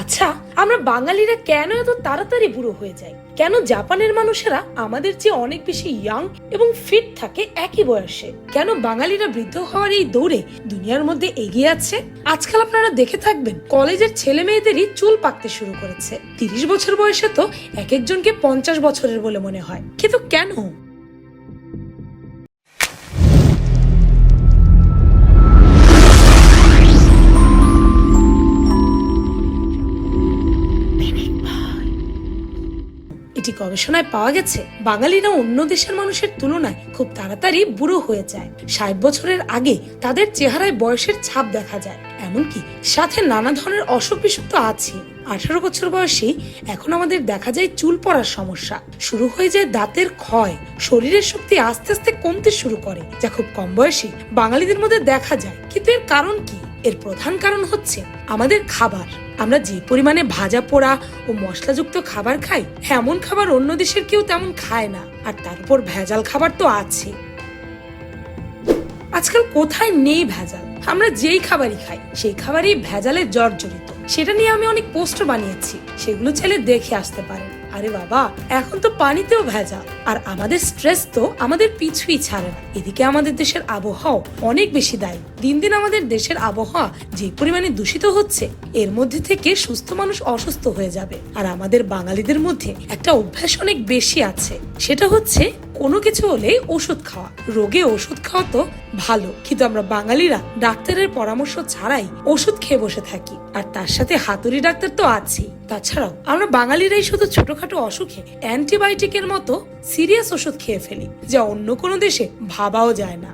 আচ্ছা আমরা বাঙালিরা কেন এত তাড়াতাড়ি বুড়ো হয়ে যাই? কেন জাপানের মানুষেরা আমাদের চেয়ে অনেক বেশি ইয়াং এবং ফিট থাকে একই বয়সে? কেন বাঙালিরা বৃদ্ধ হওয়ার এই দৌড়ে দুনিয়ার মধ্যে এগিয়ে আছে? আজকাল আপনারা দেখে থাকবেন, কলেজের ছেলে মেয়েদেরই চুল পাকতে শুরু করেছে। তিরিশ বছর বয়সে তো এক একজনকে পঞ্চাশ বছরের বলে মনে হয়। কিন্তু কেন? এটি গবেষণায় পাওয়া গেছে, বাঙালিরা অন্য দেশের মানুষের তুলনায় খুব তাড়াতাড়ি বুড়ো হয়ে যায়। ষাট বছরের আগে তাদের চেহারায় বয়সের ছাপ দেখা যায়, এমনকি সাথে নানা ধরনের অসুখ বিসুখ তো আছে আঠারো বছর বয়সে এখন আমাদের দেখা যায় চুল পড়ার সমস্যা। শুরু হয়ে যায় দাঁতের ক্ষয়, শরীরের শক্তি আস্তে আস্তে কমতে শুরু করে, যা খুব কম বয়সী বাঙালিদের মধ্যে দেখা যায়। কিন্তু এর কারণ কি? এর প্রধান কারণ হচ্ছে আমাদের খাবার। আমরা যে পরিমাণে ভাজা পোড়া ও মশলাযুক্ত খাবার খাই, এমন খাবার অন্য দেশের কেউ তেমন খায় না, আর তারপর ভেজাল খাবার তো আছে। আজকাল কোথায় নেই ভেজাল? আমরা যেই খাবারই খাই, সেই খাবারই ভেজালে জর্জরিত। সেটা নিয়ে আমি অনেক পোস্টার বানিয়েছি, সেগুলো ছেলে দেখে আসতে পারেন। আরে বাবা, এখন তো পানিতেও ভেজা। আর আমাদের স্ট্রেস তো আমাদের পিছুই ছাড়ে না। এদিকে আমাদের দেশের আবহাওয়া অনেক বেশি দায়ী। দিন দিন আমাদের দেশের আবহাওয়া যে পরিমাণে দূষিত হচ্ছে, এর মধ্যে থেকে সুস্থ মানুষ অসুস্থ হয়ে যাবে। আর আমাদের বাঙালিদের মধ্যে একটা অভ্যাস অনেক বেশি আছে। সেটা হচ্ছে কোনো কিছু হলেই ওষুধ খাওয়া। রোগে ওষুধ খাওয়া তো ভালো, কিন্তু আমরা বাঙালিরা ডাক্তারের পরামর্শ ছাড়াই ওষুধ খেয়ে বসে থাকি। আর তার সাথে হাতুড়ি ডাক্তার তো আছেই। তাছাড়াও আমরা বাঙালিরাই শুধু ছোটখাটো অসুখে অ্যান্টিবায়োটিকের মতো সিরিয়াস ওষুধ খেয়ে ফেলি, যা অন্য কোনো দেশে ভাবাও যায় না।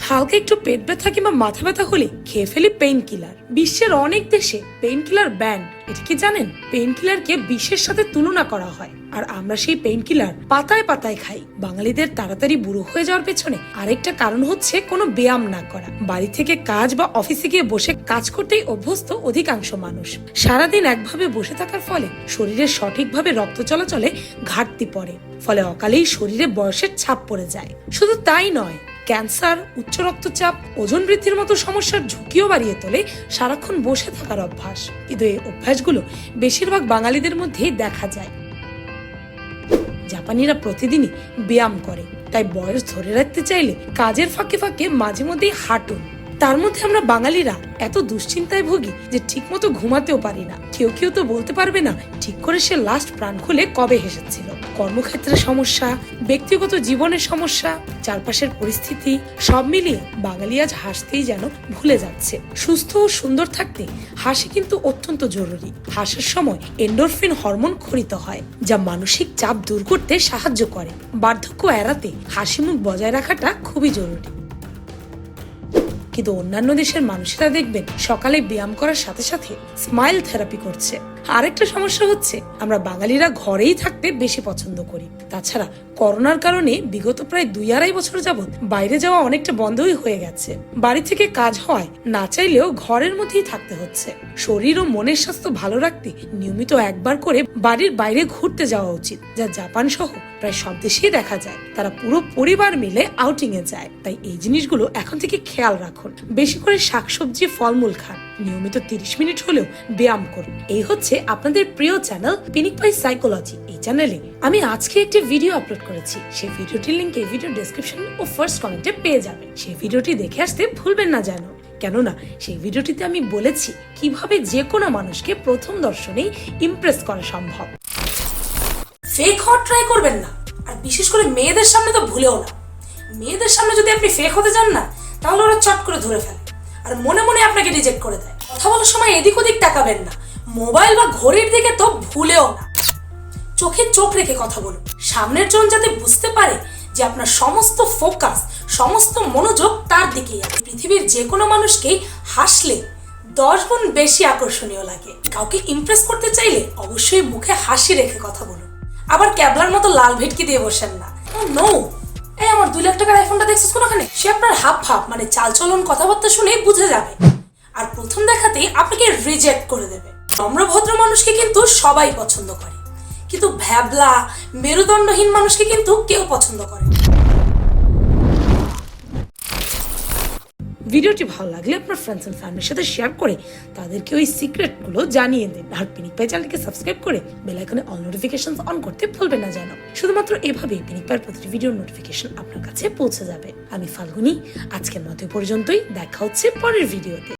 হালকা একটু পেট ব্যথা কিংবা মাথা ব্যথা হলে খেয়ে ফেলি পেইন কিলার বিশ্বের অনেক দেশে পেইন কিলার ব্যান এটা কি জানেন? পেইন কিলারকে বিষের সাথে তুলনা করা হয়। আর আমরা সেই পেইন কিলার পাতায় পাতায় খাই। বাঙালিদের তাড়াতাড়ি বুড়ো হয়ে যাওয়ার পেছনে আরেকটা কারণ হচ্ছে কোনো ব্যায়াম না করা। বাড়ি থেকে কাজ বা অফিসে গিয়ে বসে কাজ করতেই অভ্যস্ত অধিকাংশ মানুষ। সারাদিন একভাবে বসে থাকার ফলে শরীরের সঠিকভাবে রক্ত চলাচলে ঘাটতি পড়ে। ফলে অকালেই শরীরে বয়সের ছাপ পড়ে যায়। শুধু তাই নয় ক্যান্সার, উচ্চ রক্তচাপ, ওজন বৃদ্ধির মতো সমস্যার ঝুঁকিও বাড়িয়ে তোলে সারাক্ষণ বসে থাকার অভ্যাস। কিন্তু এই অভ্যাসগুলো বেশিরভাগ বাঙালিদের মধ্যেই দেখা যায়। জাপানিরা প্রতিদিনই ব্যায়াম করে, তাই বয়স ধরে রাখতে চাইলে কাজের ফাঁকে ফাঁকে মাঝে মধ্যেই হাঁটুন। তার মধ্যে আমরা বাঙালিরা এত দুশ্চিন্তায় ভুগি যে ঠিকমতো ঘুমাতেও পারি না। কেউ কেউ তো বলতে পারবে না, ঠিক করে সে লাস্ট প্রাণ খুলে কবে হেসেছিল কর্মক্ষেত্রে সমস্যা, ব্যক্তিগত জীবনের সমস্যা, চারপাশের পরিস্থিতি, সব মিলিয়ে বাঙালি আজ হাসতেই যেন ভুলে যাচ্ছে। সুস্থ ও সুন্দর থাকতে হাসি কিন্তু অত্যন্ত জরুরি। হাসার সময় এন্ডোরফিন হরমোন খরিত হয়, যা মানসিক চাপ দূর করতে সাহায্য করে। বার্ধক্য এড়াতে হাসি মুখ বজায় রাখাটা খুবই জরুরি। কিন্তু অন্যান্য দেশের মানুষেরা দেখবেন সকালে ব্যায়াম করার সাথে সাথে স্মাইল থেরাপি করছে। আরেকটা সমস্যা হচ্ছে, আমরা বাঙালিরা ঘরেই থাকতে বেশি পছন্দ করি। তাছাড়া করোনার কারণে বিগত প্রায় দুই আড়াই বছর যাবৎ বাইরে যাওয়া অনেকটা বন্ধই হয়ে গেছে। বাড়ি থেকে কাজ হয় না চাইলেও ঘরের মধ্যেই থাকতে হচ্ছে। শরীর ও মনের স্বাস্থ্য ভালো রাখতে নিয়মিত একবার করে বাড়ির বাইরে ঘুরতে যাওয়া উচিত, যা জাপান সহ প্রায় সব দেশেই দেখা যায়। তারা পুরো পরিবার মিলে আউটিং এ যায়। তাই এই জিনিসগুলো এখন থেকে খেয়াল রাখুন। বেশি করে শাকসবজি, ফলমূল খান। নিয়মিত তিরিশ মিনিট হলেও ব্যায়াম করুন। এই হচ্ছে আপনাদের প্রিয় চ্যানেল পিনিক পাই সাইকোলজি এই চ্যানেলে আমি আজকে একটি ভিডিও আপলোড করেছি। সেই ভিডিওটির লিঙ্ক এই ভিডিও ডেসক্রিপশন ও ফার্স্ট কমেন্টে পেয়ে যাবেন। সেই ভিডিওটি দেখে আসতে ভুলবেন না যেন। কেননা সেই ভিডিওটিতে আমি বলেছি কীভাবে যে কোনো মানুষকে প্রথম দর্শনেই ইমপ্রেস করা সম্ভব। ফেক হওয়ার ট্রাই করবেন না। আর বিশেষ করে মেয়েদের সামনে তো ভুলেও না। মেয়েদের সামনে যদি আপনি ফেক হতে যান না, তাহলে ওরা চট করে ধরে ফেলে। আর মনে মনে আপনাকে রিজেক্ট করে দেয়। কথা বলার সময় এদিক ওদিক তাকাবেন না। মোবাইল বা ঘড়ির দিকে তো ভুলেও না। চোখে চোখ রেখে কথা বলুন। সামনের জন যাতে বুঝতে পারে যে আপনার সমস্ত ফোকাস সমস্ত মনোযোগ তার দিকেই আছে। পৃথিবীর যে কোনো মানুষকেই হাসলে দশ গুণ বেশি আকর্ষণীয় লাগে। কাউকে ইমপ্রেস করতে চাইলে অবশ্যই মুখে হাসি রেখে কথা বলুন। আবার ক্যাবলার মতো লাল ভেটকি দিয়ে বসেন না। নো এই আমার দুই লাখ টাকার আইফোনটা দেখছিস কোনখানে? সে আপনার হাফ হাফ মানে চালচলন কথাবার্তা শুনে বুঝে যাবে। আর প্রথম দেখাতেই আপনাকে রিজেক্ট করে দেবে। নম্র ভদ্র মানুষকে কিন্তু সবাই পছন্দ করে। কিন্তু ভ্যাবলা, মেরুদণ্ডহীন মানুষকে কিন্তু কেউ পছন্দ করে ভিডিওটি ভালো লাগলে আপনার ফ্রেন্ডস অ্যান্ড ফ্যামিলির সাথে শেয়ার করে তাদেরকে ওই সিক্রেটগুলো জানিয়ে দিন। আর পিনিক পাই চ্যানেলকে সাবস্ক্রাইব করে বেল আইকনে অল নোটিফিকেশন অন করতে ভুলবেন না যেন। শুধুমাত্র এভাবেই পিনিক পাইয়ের প্রতিটি ভিডিওর নোটিফিকেশন আপনার কাছে পৌঁছে যাবে। আমি ফাল্গুনি, আজকের মতো পর্যন্তই। দেখা হচ্ছে পরের ভিডিওতে